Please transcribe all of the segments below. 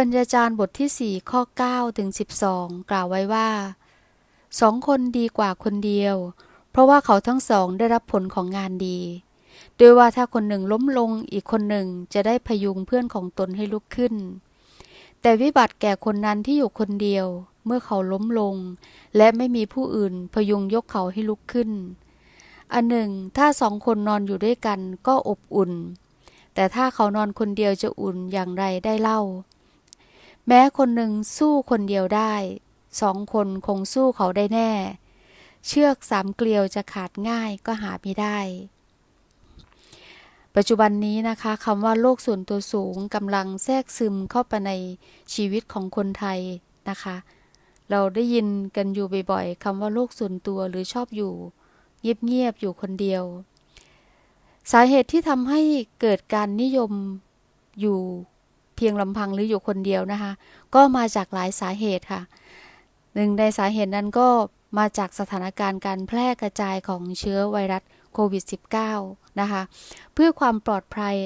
ปัญญาจารย์บทที่4ข้อ9ถึง12 กล่าวไว้ว่าสองคนดีกว่าคนเดียว เพราะว่าเขาทั้งสองได้รับผลของงานดีโดยว่าถ้าคนหนึ่งล้มลงอีกคนหนึ่งจะได้พยุงเพื่อนของตนให้ลุกขึ้น แต่วิบัติแก่คนนั้นที่อยู่คนเดียว เมื่อเขาล้มลง และไม่มีผู้อื่นพยุงยกเขาให้ลุกขึ้น อันหนึ่ง ถ้าสองคนนอนอยู่ด้วยกันก็อบอุ่น แต่ถ้าเขานอนคนเดียวจะอุ่นอย่างไรได้เล่า แม้คนหนึ่งสู้คนเดียวได้ สองคนคงสู้เขาได้แน่ เชือกสามเกลียวจะขาดง่ายก็หาไม่ได้ ปัจจุบันนี้นะคะคำว่าโลกส่วนตัวสูงกำลังแทรกซึมเข้าไปในชีวิตของคนไทยนะคะ เราได้ยินกันอยู่บ่อยๆคำว่าโลกส่วนตัวหรือชอบอยู่ เงียบๆอยู่คนเดียว สาเหตุที่ทำให้เกิดการนิยมอยู่ เพียงลำพังหรืออยู่คนเดียวนะคะ ก็มาจากหลายสาเหตุค่ะ หนึ่งในสาเหตุนั้นก็มาจากสถานการณ์การแพร่กระจายของเชื้อไวรัสโควิด -19 นะคะ เพื่อความปลอดภัย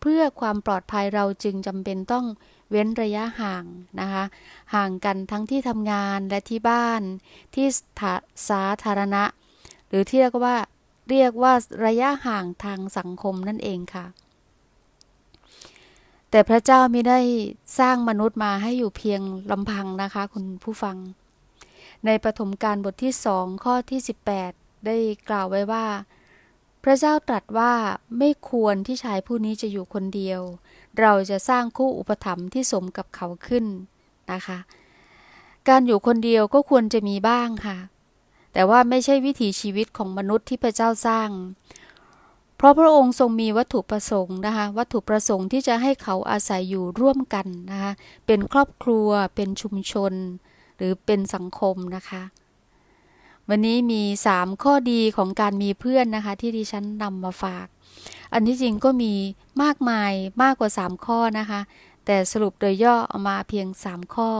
เพื่อความปลอดภัยเราจึงจำเป็นต้องเว้นระยะห่างนะคะ ห่างกันทั้งที่ทำงานและที่บ้านที่สาธารณะ หรือที่เรียกว่าเรียกว่าระยะห่างทางสังคมนั่นเองค่ะ แต่พระเจ้าไม่ได้สร้างมนุษย์มาให้อยู่เพียงลำพังนะคะคุณผู้ฟัง ในปฐมกาลบทที่สองข้อที่ 18 ได้กล่าวไว้ว่า พระเจ้าตรัสว่าไม่ควรที่ชายผู้นี้จะอยู่คนเดียว เราจะสร้างคู่อุปถัมภ์ที่สมกับเขาขึ้นนะคะ การอยู่คนเดียวก็ควรจะมีบ้างค่ะ แต่ว่าไม่ใช่วิถีชีวิตของมนุษย์ที่พระเจ้าสร้าง เพราะพระองค์ทรงมีวัตถุประสงค์นะคะ วัตถุประสงค์ที่จะให้เขาอาศัยอยู่ร่วมกันนะคะ เป็นครอบครัว เป็นชุมชน หรือเป็นสังคมนะคะ วันนี้มี 3 ข้อดีของการมีเพื่อนนะคะ ที่ดิฉันนำมาฝาก อันที่จริงก็มีมากมายมากกว่า 3 ข้อนะคะ แต่สรุปโดยย่อเอามาเพียง 3 ข้อ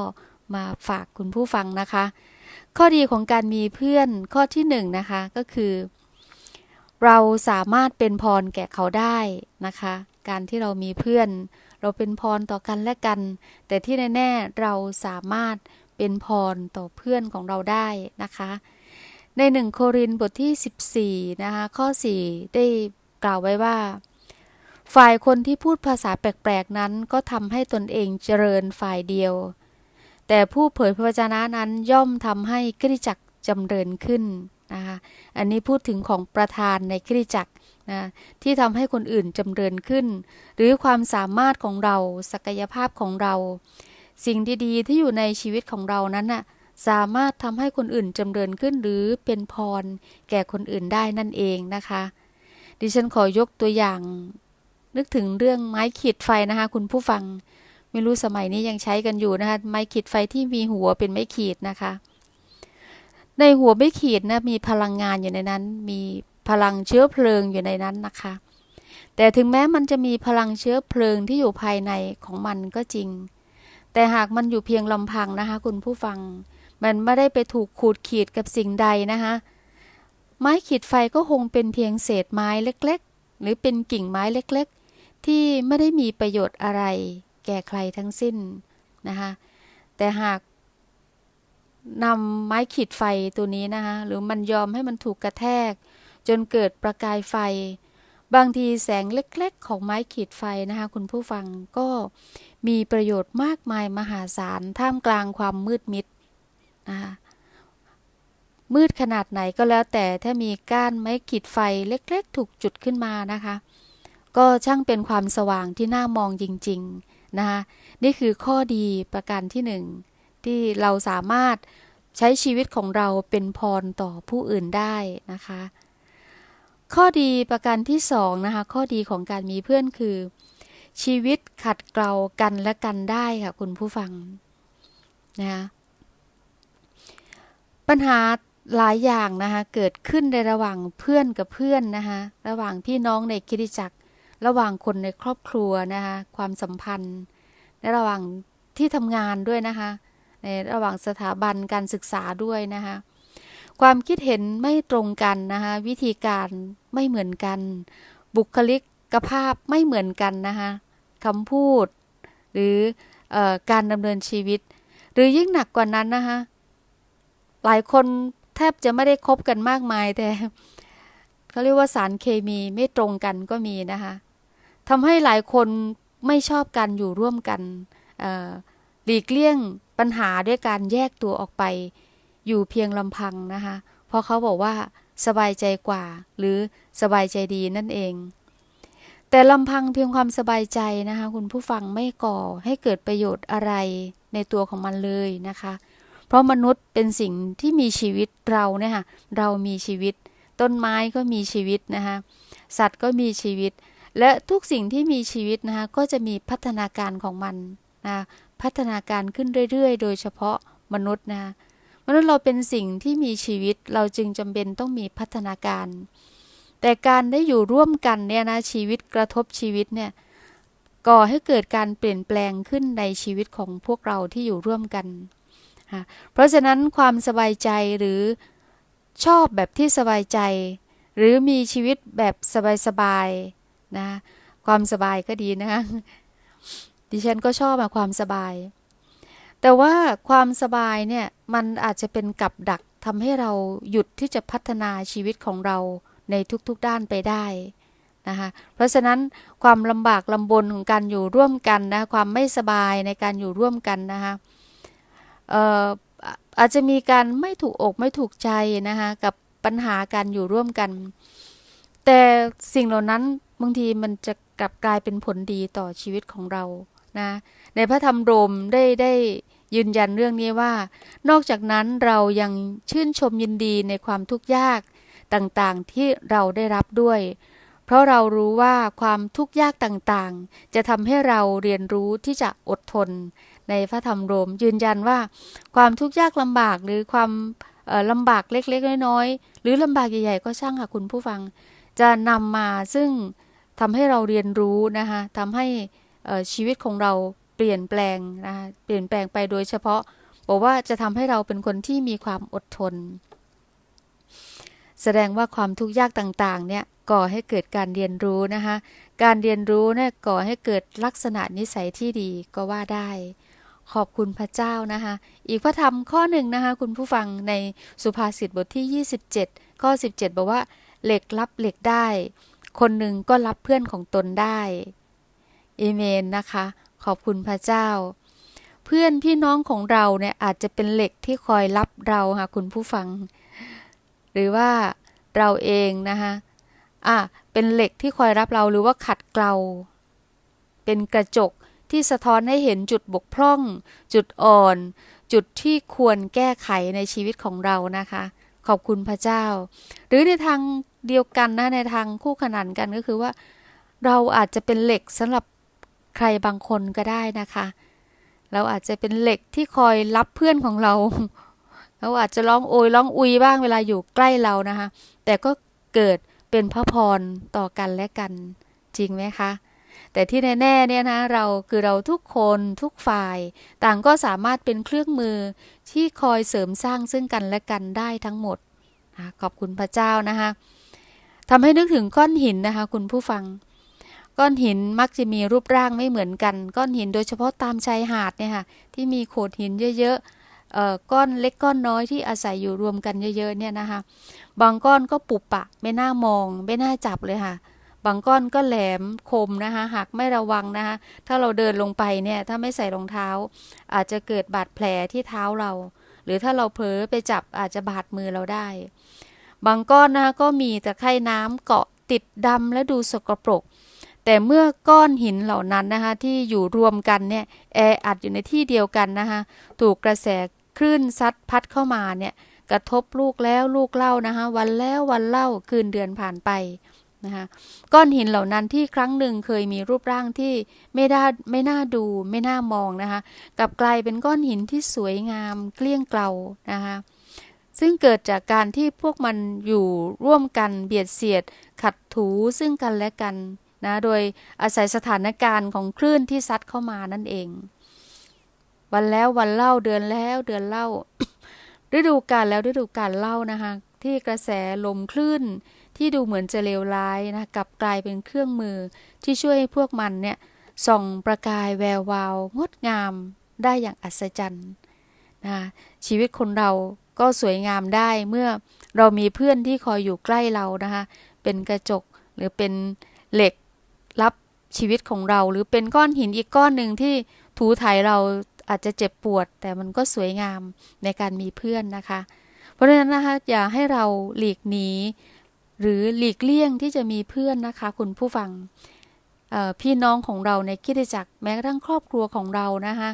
มาฝากคุณผู้ฟังนะคะ ข้อดีของการมีเพื่อนข้อที่1นนะคะก็คือ เราสามารถเป็นพรแก่เขาได้นะคะ การที่เรามีเพื่อน เราเป็นพรต่อกันและกัน แต่ที่แน่ๆเราสามารถเป็นพรต่อเพื่อนของเราได้นะคะ ในหนึ่งโครินบทที่ 14 นะคะ ข้อ 4 ได้กล่าวไว้ว่า ฝ่ายคนที่พูดภาษาแปลกๆ นั้นก็ทำให้ตนเองเจริญฝ่ายเดียว แต่ผู้เผยพระวจนะนั้นย่อมทำให้คริจักจำเริญขึ้น นะคะอันนี้พูดถึงของประธานในคริจักรนะที่ทำให้คนอื่นจำเริญขึ้น หรือความสามารถของเราศักยภาพของเรา สิ่งดีๆ ที่อยู่ในชีวิตของเรานั้นน่ะสามารถทำให้คนอื่นจำเริญขึ้นหรือเป็นพรแก่คนอื่นได้นั่นเองนะคะ ดิฉันขอยกตัวอย่าง นึกถึงเรื่องไม้ขีดไฟนะคะ คุณผู้ฟัง ไม่รู้สมัยนี้ยังใช้กันอยู่นะคะ ไม้ขีดไฟที่มีหัวเป็นไม้ขีดนะคะ ในหัวไม้ขีดนะมีพลังงานอยู่ในนั้น มีพลังเชื้อเพลิงอยู่ในนั้นนะคะ แต่ถึงแม้มันจะมีพลังเชื้อเพลิงที่อยู่ภายในของมันก็จริง แต่หากมันอยู่เพียงลำพังนะคะ คุณผู้ฟัง มันไม่ได้ไปถูกขูดขีดกับสิ่งใดนะคะ ไม้ขีดไฟก็คงเป็นเพียงเศษไม้เล็ก ๆ หรือเป็นกิ่งไม้เล็ก ๆ ที่ไม่ได้มีประโยชน์อะไร แก่ใครทั้งสิ้นนะคะแต่หาก นำไม้ขีดไฟตัวนี้นะคะหรือมันยอมให้มันถูกกระแทก จนเกิดประกายไฟ บางทีแสงเล็กๆ ของไม้ขีดไฟนะคะคุณผู้ฟังก็มีประโยชน์มากมายมหาศาลท่ามกลางความมืดมิดนะคะมืดขนาดไหนก็แล้วแต่ถ้ามีก้านไม้ขีดไฟเล็กๆ ถูกจุดขึ้นมานะคะ ก็ช่างเป็นความสว่างที่น่ามองจริงๆนะคะนี่คือข้อดีประการที่หนึ่ง ที่เราสามารถใช้ชีวิตของเราเป็นพรต่อผู้อื่นได้นะคะ ข้อดีประการที่สองนะคะ ข้อดีของการมีเพื่อนคือ ชีวิตขัดเกลากันและกันได้ค่ะคุณผู้ฟังนะคะปัญหาหลายอย่างนะคะเกิดขึ้นในระหว่างเพื่อนกับเพื่อนนะคะระหว่างพี่น้องในคิดจักร ระหว่างคนในครอบครัวนะคะความสัมพันธ์ ในระหว่างที่ทำงานด้วยนะคะ ในระหว่างสถาบันการศึกษาด้วยนะคะความคิดเห็นไม่ตรงกันนะคะวิธีการไม่เหมือนกัน บุคลิกภาพไม่เหมือนกันนะคะคำพูด หรืออการดำเนินชีวิต หรือยิ่งหนักกว่านั้นนะคะหลายคนแทบจะไม่ได้คบกันมากมายแต่เขาเรียกว่าสารเคมีไม่ตรงกันก็มีนะคะทำให้หลายคนไม่ชอบกันอยู่ร่วมกันหลีกเลี่ยง ปัญหาด้วยการแยกตัวออกไป อยู่เพียงลำพังนะคะ เพราะเขาบอกว่า สบายใจกว่า หรือสบายใจดีนั่นเอง แต่ลำพังเพียงความสบายใจนะคะ คุณผู้ฟังไม่ก่อให้เกิดประโยชน์อะไรในตัวของมันเลยนะคะ เพราะมนุษย์เป็นสิ่งที่มีชีวิตเราเนี่ยค่ะเรามีชีวิต ต้นไม้ก็มีชีวิตนะคะสัตว์ก็มีชีวิต และทุกสิ่งที่มีชีวิตนะคะก็จะมีพัฒนาการของมันนะ พัฒนาการขึ้นเรื่อยๆ โดยเฉพาะมนุษย์นะมนุษย์เราเป็นสิ่งที่มีชีวิตเราจึงจำเป็นต้องมีพัฒนาการ แต่การได้อยู่ร่วมกันเนี่ยนะชีวิตกระทบชีวิตเนี่ยก่อให้เกิดการเปลี่ยนแปลงขึ้นในชีวิตของพวกเราที่อยู่ร่วมกัน เพราะฉะนั้นความสบายใจหรือชอบแบบที่สบายใจ หรือมีชีวิตแบบสบายๆนะความสบายก็ดีนะคะ ดิฉันก็ชอบความสบาย แต่ว่าความสบายเนี่ยมันอาจจะเป็นกับดักทำให้เราหยุดที่จะพัฒนาชีวิตของเราในทุกๆด้านไปได้นะคะเพราะฉะนั้นความลำบากลำบนของการอยู่ร่วมกันนะความไม่สบายในการอยู่ร่วมกันนะคะอาจจะมีการไม่ถูกอกไม่ถูกใจนะคะกับปัญหาการอยู่ร่วมกัน แต่สิ่งเหล่านั้นบางทีมันจะกลับกลายเป็นผลดีต่อชีวิตของเรา นะในพระธรรมโรมได้ได้ยืนยันเรื่องนี้ว่า นอกจากนั้นเรายังชื่นชมยินดีในความทุกข์ยากต่างๆที่เราได้รับด้วย เพราะเรารู้ว่าความทุกข์ยากต่างๆ จะทำให้เราเรียนรู้ที่จะอดทน ในพระธรรมโรมยืนยันว่า ความทุกข์ยากลำบากหรือความลำบากเล็กๆ น้อยๆ หรือลำบากใหญ่ๆ ก็ช่างค่ะคุณผู้ฟัง จะนำมาซึ่งทำให้เราเรียนรู้นะคะทำให้ ชีวิตของเราเปลี่ยนแปลงนะคะเปลี่ยนแปลงไปโดยเฉพาะ บอกว่าจะทำให้เราเป็นคนที่มีความอดทน แสดงว่าความทุกข์ยากต่างๆ เนี่ยก่อให้เกิดการเรียนรู้นะคะการเรียนรู้เนี่ยก่อให้เกิดลักษณะนิสัยที่ดีก็ว่าได้ ขอบคุณพระเจ้านะคะอีกพระธรรมข้อหนึ่งนะคะคุณผู้ฟังในสุภาษิตบทที่ 27 ข้อ 17 บอกว่าเหล็กรับเหล็กได้ คนหนึ่งก็รับเพื่อนของตนได้ เอเมนนะคะ ขอบคุณพระเจ้า เพื่อนพี่น้องของเราเนี่ยอาจจะเป็นเหล็กที่คอยรับเราค่ะคุณผู้ฟัง หรือว่าเราเองนะคะอะเป็นเหล็กที่คอยรับเราหรือว่าขัดเกลา เป็นกระจกที่สะท้อนให้เห็นจุดบกพร่อง จุดอ่อน จุดที่ควรแก้ไขในชีวิตของเรานะคะ ขอบคุณพระเจ้า หรือในทางเดียวกันนะในทางคู่ขนานกันก็คือว่า เราอาจจะเป็นเหล็กสำหรับ ใครบางคนก็ได้นะคะ เราอาจจะเป็นเหล็กที่คอยรับเพื่อนของเรา เราอาจจะร้องโอยร้องอุยบ้างเวลาอยู่ใกล้เรานะคะ แต่ก็เกิดเป็นพระพรต่อกันและกันจริงไหมคะแต่ที่แน่ๆเนี่ยนะเราคือเราทุกคนทุกฝ่าย ต่างก็สามารถเป็นเครื่องมือที่คอยเสริมสร้างซึ่งกันและกันได้ทั้งหมดขอบคุณพระเจ้านะคะทำให้นึกถึงก้อนหินนะคะ คุณผู้ฟัง ก้อนหินมักจะมีรูปร่างไม่เหมือนกัน ก้อนหินโดยเฉพาะตามชายหาดเนี่ยค่ะที่มีโขดหินเยอะๆก้อนเล็กก้อนน้อยที่อาศัยอยู่รวมกันเยอะๆเนี่ยนะคะ บางก้อนก็ปุบปะไม่น่ามอง ไม่น่าจับเลยค่ะ บางก้อนก็แหลมคมนะคะหากไม่ระวังนะคะถ้าเราเดินลงไปเนี่ยถ้าไม่ใส่รองเท้า อาจจะเกิดบาดแผลที่เท้าเรา หรือถ้าเราเผลอไปจับอาจจะบาดมือเราได้ บางก้อนนะคะก็มีตะไคร่น้ำเกาะติดดำและดูสกปรก แต่เมื่อก้อนหินเหล่านั้นนะคะที่อยู่รวมกันเนี่ยแออัดอยู่ในที่เดียวกันนะคะถูกกระแสคลื่นซัดพัดเข้ามาเนี่ยกระทบลูกแล้วลูกเล่านะคะวันแล้ววันเล่าคืนเดือนผ่านไปนะคะก้อนหินเหล่านั้นที่ครั้งหนึ่งเคยมีรูปร่างที่ไม่ได้ไม่น่าดูไม่น่ามองนะคะกลับกลายเป็นก้อนหินที่สวยงามเกลี้ยงเกลานะคะซึ่งเกิดจากการที่พวกมันอยู่ร่วมกันเบียดเสียด ขัดถูซึ่งกันและกัน นะโดยอาศัยสถานการณ์ของคลื่นที่ซัดเข้ามานั่นเอง วันแล้ววันเล่าเดือนแล้วเดือนเล่า ฤดูกาลแล้วฤดูกาลเล่านะคะที่กระแสลมคลื่นที่ดูเหมือนจะเลวร้ายนะกลับกลายเป็นเครื่องมือที่ช่วยให้พวกมันเนี่ยส่องประกายแวววาว งดงามได้อย่างอัศจรรย์นะชีวิตคนเราก็สวยงามได้เมื่อเรามีเพื่อนที่คอยอยู่ใกล้เรานะคะเป็นกระจกหรือเป็นเหล็ก รับชีวิตของเรา หรือเป็นก้อนหินอีกก้อนหนึ่งที่ถูถ่ายเราอาจจะเจ็บปวด แต่มันก็สวยงามในการมีเพื่อนนะคะ เพราะฉะนั้นนะคะอย่าให้เราหลีกหนีหรือหลีกเลี่ยงที่จะมีเพื่อนนะคะ คุณผู้ฟังพี่น้องของเราในคิดจักรแม้กระทั่งครอบครัวของเรานะคะ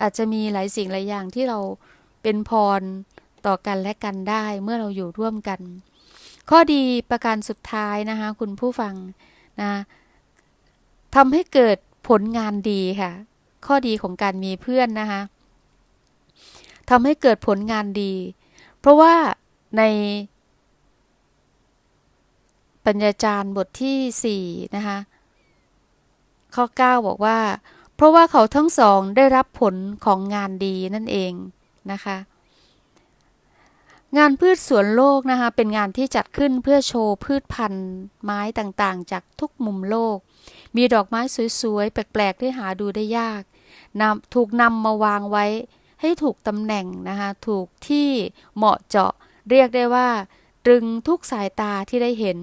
อาจจะมีหลายสิ่งหลายอย่างที่เราเป็นพรต่อกันและกันได้เมื่อเราอยู่ร่วมกัน ข้อดีประการสุดท้ายนะคะคุณผู้ฟังนะ ทำให้เกิดผลงานดีค่ะ ข้อดีของการมีเพื่อนนะคะทำให้เกิดผลงานดี เพราะว่าใน ปัญญาจารย์บทที่ 4 นะคะ ข้อ 9 บอกว่า เพราะว่าเขาทั้งสองได้รับผลของงานดีนั่นเองนะคะ งานพืชสวนโลกนะคะเป็นงานที่จัดขึ้นเพื่อโชว์พืชพันธุ์ไม้ต่างๆ จากทุกมุมโลก มีดอกไม้สวยๆ แปลกๆ ที่หาดูได้ยากนำถูกนำมาวางไว้ให้ถูกตำแหน่งนะคะถูกที่เหมาะเจาะ เรียกได้ว่า ตรึงทุกสายตาที่ได้เห็น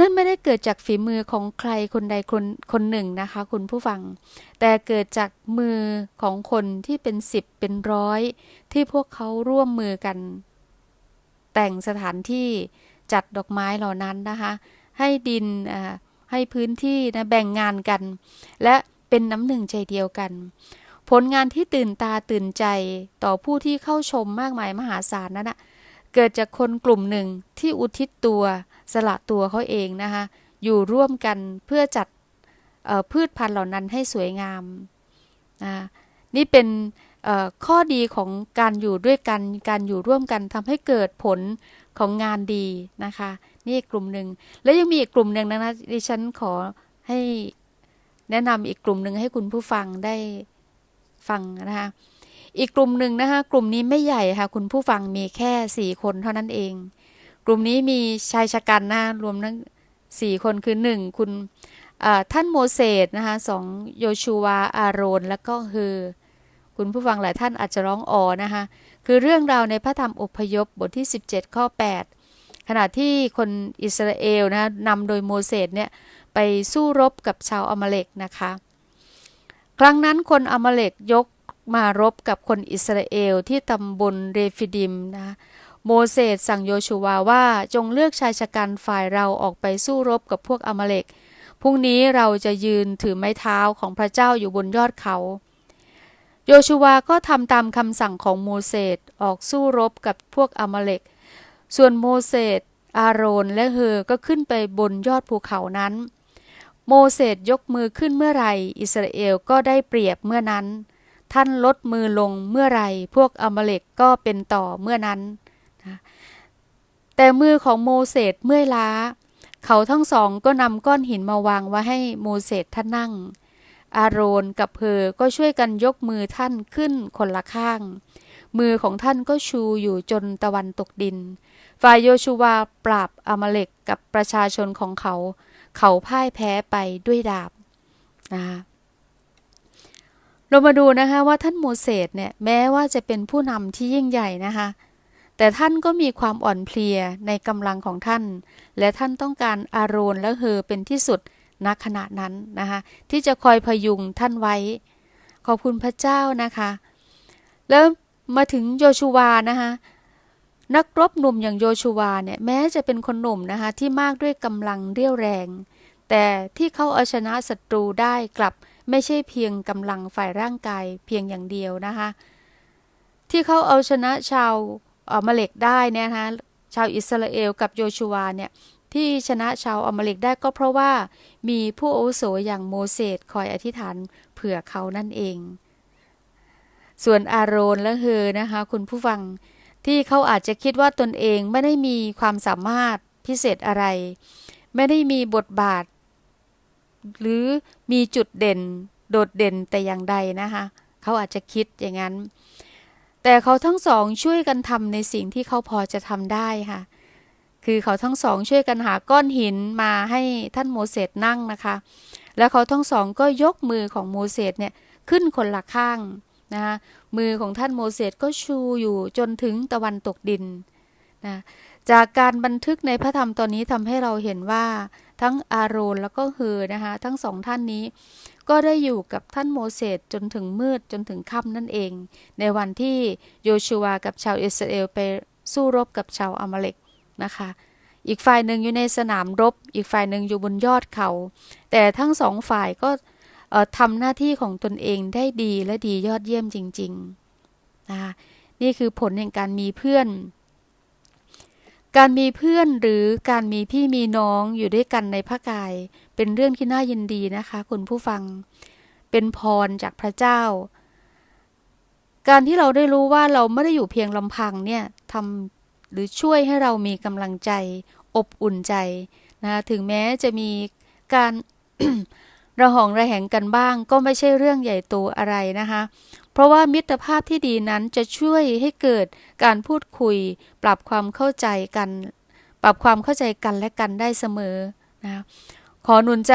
นั่นไม่ได้เกิดจากฝีมือของใครคนใดคนคนหนึ่งนะคะ คุณผู้ฟัง แต่เกิดจากมือของคนที่เป็นสิบเป็นร้อย ที่พวกเขาร่วมมือกัน แต่งสถานที่จัดดอกไม้เหล่านั้นนะคะ ให้ดินให้พื้นที่นะแบ่งงานกัน และเป็นน้ำหนึ่งใจเดียวกัน ผลงานที่ตื่นตาตื่นใจต่อผู้ที่เข้าชมมากมายมหาศาลนั้นนะเกิดจากคนกลุ่มหนึ่งที่อุทิศตัว สละตัวเขาเองนะคะอยู่ร่วมกันเพื่อจัดพืชพันธุ์เหล่านั้นให้สวยงามนะนี่เป็นข้อดีของการอยู่ด้วยกันการอยู่ร่วมกันทำให้เกิดผลของงานดีนะคะ นี่กลุ่มหนึ่งแล้วยังมีอีกกลุ่มหนึ่งนะดิฉันขอให้แนะนำอีกกลุ่มหนึ่งให้คุณผู้ฟังได้ฟังนะคะอีกกลุ่มหนึ่งนะคะกลุ่มนี้ไม่ใหญ่ค่ะ คุณผู้ฟังมีแค่สี่คนเท่านั้นเอง กลุ่มนี้มีชายชะกันนะรวมทั้งสี่คนคือหนึ่งคุณท่านโมเสสนะคะสองโยชูวาอาโรน แล้วก็เฮอคุณผู้ฟังหลายท่านอาจจะร้องอ๋อนะคะคือเรื่องราวในพระธรรมอพยพบทที่ 17 ข้อ 8 ขณะที่คนอิสราเอลนะนำโดยโมเสสเนี่ยไปสู้รบกับชาวอมาเลกนะคะ ครั้งนั้นคนอมาเลกยกมารบกับคนอิสราเอลที่ตำบลเรฟิดิมนะ โมเสสสั่งโยชูวาว่าจงเลือกชายชะกันฝ่ายเราออกไปสู้รบกับพวกอมาเลกพรุ่งนี้เราจะยืนถือไม้เท้าของพระเจ้าอยู่บนยอดเขา โยชูวาก็ทำตามคำสั่งของโมเสสออกสู้รบกับพวกอมาเลกส่วนโมเสสอาโรนและเฮอก็ขึ้นไปบนยอดภูเขานั้น โมเสสยกมือขึ้นเมื่อไรอิสราเอลก็ได้เปรียบเมื่อนั้น ท่านลดมือลงเมื่อไรพวกอมาเลกก็เป็นต่อเมื่อนั้น แต่มือของโมเสสเมื่อยล้า เขาทั้งสองก็นำก้อนหินมาวางไว้ให้โมเสสท่านนั่ง อาโรนกับเพอก็ช่วยกันยกมือท่านขึ้นคนละข้าง มือของท่านก็ชูอยู่จนตะวันตกดิน ฝ่ายโยชูวาปราบอมาเลกกับประชาชนของเขา เขาพ่ายแพ้ไปด้วยดาบนะคะเรามาดูนะคะว่าท่านโมเสสเนี่ยแม้ว่าจะเป็นผู้นำที่ยิ่งใหญ่นะคะ แต่ท่านก็มีความอ่อนเพลียในกำลังของท่าน และท่านต้องการอารมณ์และเฮอเป็นที่สุดณขณะนั้นนะคะที่จะคอยพยุงท่านไว้ ขอบคุณพระเจ้านะคะ แล้วมาถึงโยชูวานะคะนักรบหนุ่มอย่างโยชูวาเนี่ยแม้จะเป็นคนหนุ่มนะคะที่มากด้วยกำลังเรี่ยวแรง แต่ที่เขาเอาชนะศัตรูได้กลับไม่ใช่เพียงกำลังฝ่ายร่างกายเพียงอย่างเดียวนะคะที่เขาเอาชนะชาว อมาเลกได้นะคะชาวอิสราเอลกับโยชูวาเนี่ยที่ชนะชาวอมาเลกได้ก็เพราะว่ามีผู้อาวุโสอย่างโมเสสคอยอธิษฐานเผื่อเขานั่นเอง ส่วนอาโรนและเฮอนะคะ คุณผู้ฟังที่เขาอาจจะคิดว่าตนเองไม่ได้มีความสามารถพิเศษอะไร ไม่ได้มีบทบาท หรือมีจุดเด่น โดดเด่นแต่อย่างใดนะคะ เขาอาจจะคิดอย่างนั้น แต่เขาทั้งสองช่วยกันทำในสิ่งที่เขาพอจะทำได้ค่ะ คือเขาทั้งสองช่วยกันหาก้อนหินมาให้ท่านโมเสสนั่งนะคะ แล้วเขาทั้งสองก็ยกมือของโมเสสเนี่ยขึ้นคนละข้างนะคะมือของท่านโมเสสก็ชูอยู่จนถึงตะวันตกดินนะจากการบันทึกในพระธรรมตอนนี้ทำให้เราเห็นว่า ทั้งอาโรนแล้วก็เฮอนะคะ ทั้งสองท่านนี้ ก็ได้อยู่กับท่านโมเสสจนถึงมืดจนถึงค่ำนั่นเอง ในวันที่โยชูวากับชาวอิสราเอลไปสู้รบกับชาวอามาเลกนะคะ อีกฝ่ายหนึ่งอยู่ในสนามรบ อีกฝ่ายหนึ่งอยู่บนยอดเขา แต่ทั้งสองฝ่ายก็ทำหน้าที่ของตนเองได้ดีและดียอดเยี่ยมจริงๆนะคะนี่คือผลแห่งการมีเพื่อน การมีเพื่อนหรือการมีพี่มีน้องอยู่ด้วยกันในพระกาย เป็นเรื่องที่น่ายินดีนะคะ คุณผู้ฟัง เป็นพรจากพระเจ้า การที่เราได้รู้ว่าเราไม่ได้อยู่เพียงลำพังเนี่ยทำหรือช่วยให้เรามีกำลังใจ อบอุ่นใจนะถึงแม้จะมีการระหองระแหงกันบ้าง ก็ไม่ใช่เรื่องใหญ่โตอะไรนะคะ เพราะว่ามิตรภาพที่ดีนั้นจะช่วยให้เกิดการพูดคุย ปรับความเข้าใจกัน ปรับความเข้าใจกันและกันได้เสมอนะขอหนุนใจ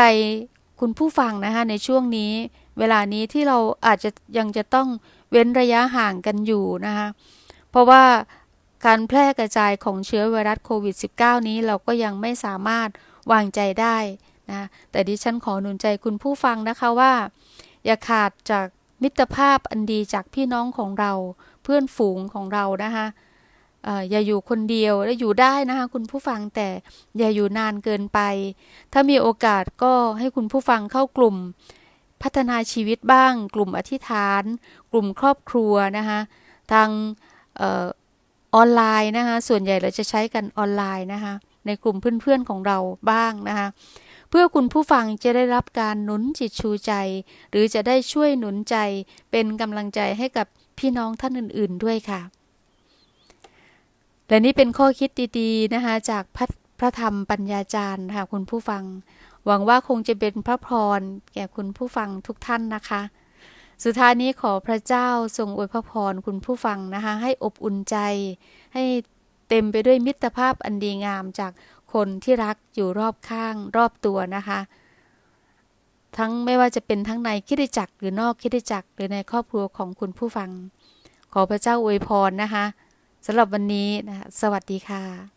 คุณผู้ฟังนะคะในช่วงนี้ เวลานี้ที่เราอาจจะยังจะต้องเว้นระยะห่างกันอยู่นะคะเพราะว่าการแพร่กระจายของเชื้อไวรัสโควิด -19 นี้เราก็ยังไม่สามารถวางใจได้นะแต่ดิฉันขอหนุนใจคุณผู้ฟังนะคะว่า อย่าขาดจาก มิตรภาพอันดีจากพี่น้องของเรา เพื่อนฝูงของเรานะคะอย่าอยู่คนเดียวและอยู่ได้นะคะคุณผู้ฟังแต่อย่าอยู่นานเกินไป ถ้ามีโอกาสก็ให้คุณผู้ฟังเข้ากลุ่ม พัฒนาชีวิตบ้าง กลุ่มอธิษฐาน กลุ่มครอบครัวนะคะทางออนไลน์นะคะส่วนใหญ่เราจะใช้กันออนไลน์นะคะในกลุ่มเพื่อนๆของเราบ้างนะคะ เพื่อคุณผู้ฟังจะได้รับการหนุนจิตชูใจ หรือจะได้ช่วยหนุนใจเป็นกำลังใจให้กับพี่น้องท่านอื่น ๆด้วยค่ะ และนี่เป็นข้อคิดดีๆนะคะจากพระพระธรรมปัญญาจารย์ค่ะคุณผู้ฟัง หวังว่าคงจะเป็นพระพรแก่คุณผู้ฟังทุกท่านนะคะ สุดท้ายนี้ขอพระเจ้าทรงอวยพระพรคุณผู้ฟังนะคะ ให้อบอุ่นใจ ให้เต็มไปด้วยมิตรภาพอันดีงามจาก คนที่รักอยู่รอบข้างรอบตัวนะคะ ทั้งไม่ว่าจะเป็นทั้งในคิดจักรหรือนอกคิดจักรหรือในครอบครัวของคุณผู้ฟัง ขอพระเจ้าอวยพรนะคะสำหรับวันนี้นะสวัสดีค่ะ